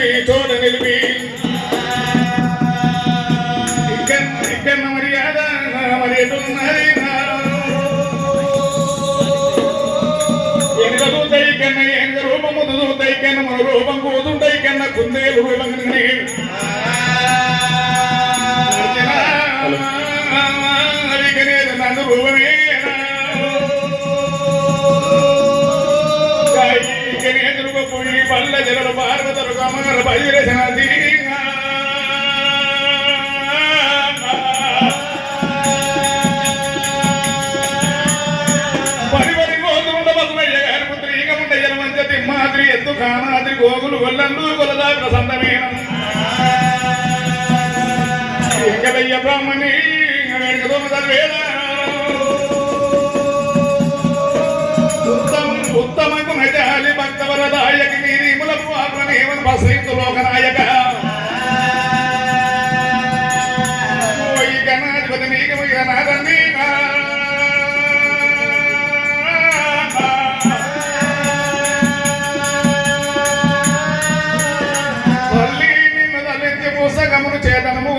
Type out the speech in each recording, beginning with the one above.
నిలిపి. తోడ నిలిపి ఇక్కడ మర్యాద మర్యాద ఎనగదూతాయి కన్నా ఎనగ రూపం ముదుతాయి కన్నా మన రూపం కూతుంటాయి కన్నా కుందేలు రామగల బయలుదేరిన దీన మాదిరి ఎత్తు బ్రాహ్మణి వేడుక దోమదారు వేదా கடமும்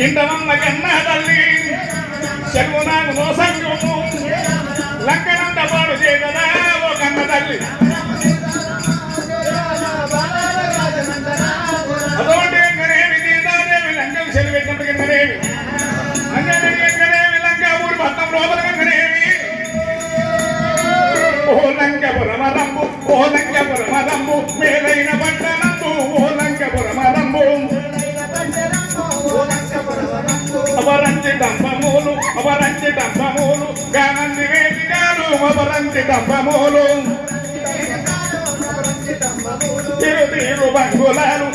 ఇంతమన్న కన్నా తల్లి చెరువు నాకు మోసంగుము లంకనంత పాడు చేయదా ఓ కన్న తల్లి అదొకటి ఎంకనేమి సీతాదేవి లంకలు చెలిపెట్టినప్పుడు ఎంకనేమి అంజనేవి లంక ఊరి పట్టం లోపల ఎంకనేమి ఓ లంకపురమరంబు ఓ లంకపురమరంబు మేలైన పట్టణంబు అపరంచి డంబమూలు అపరంచి డంబమూలు గానంది వేదికాలు తీరు బంగులాలు తిరు తీరు బంగులాలు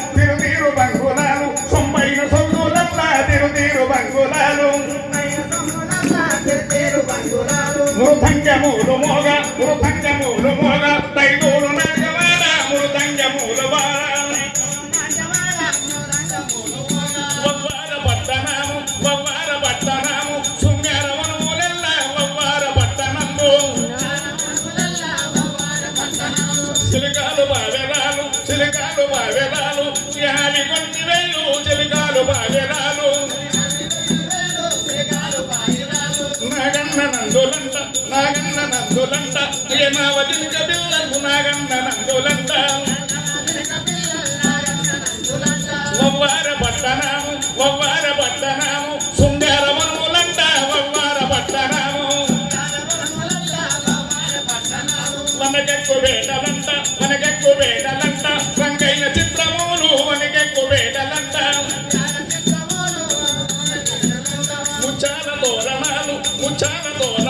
నందులంట ఏమావతిక పిల్లలు నాగన్న నందులంట. వవ్వార పట్టణము వవ్వార పట్టణము శృంగారవనములంట వవ్వార పట్టణము. మనకెక్కు వేటలంట మనకెక్కు వేటలంట రంగయ్య చిత్రములు మనకెక్కు వేటలంట. ముచ్చాల తోరణాలు ముచ్చాల తోరణాలు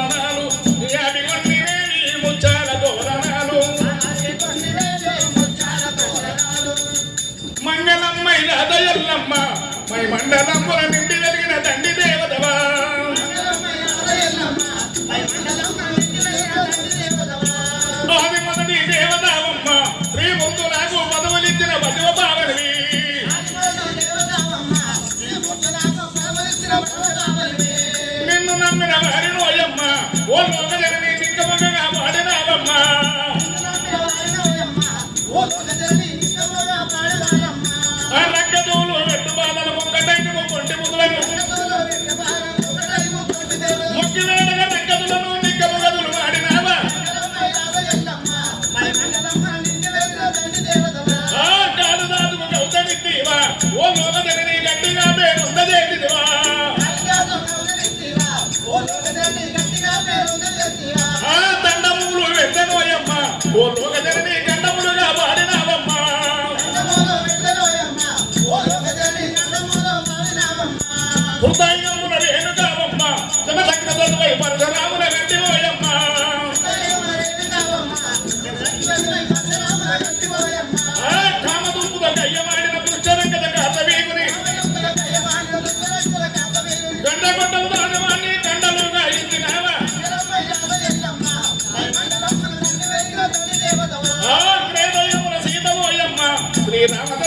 Nana, Nana, Nana, శ్రీరామచంద్రై లంక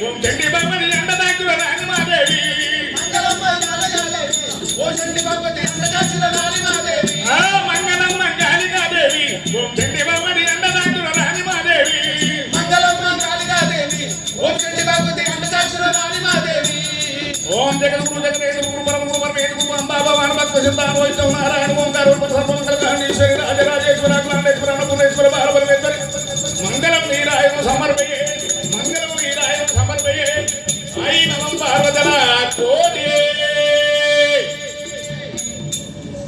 ఓం చండి బాబని ఎండదాకుల రాణిమాదేవి ఆ మంగళమ్మ కాళికాదేవి ఓం చండి బాబని ఎండదాకుల రాణిమాదేవి ఓం జగద్గురు జగదేశ గురు పరమ గురు పరమేశ్వర గురు అంబా భవాన్ భక్త సిద్ధాంత వైష్ణవ నారాయణ ఓంకార సర్వం కళ్యాణేశ్వరి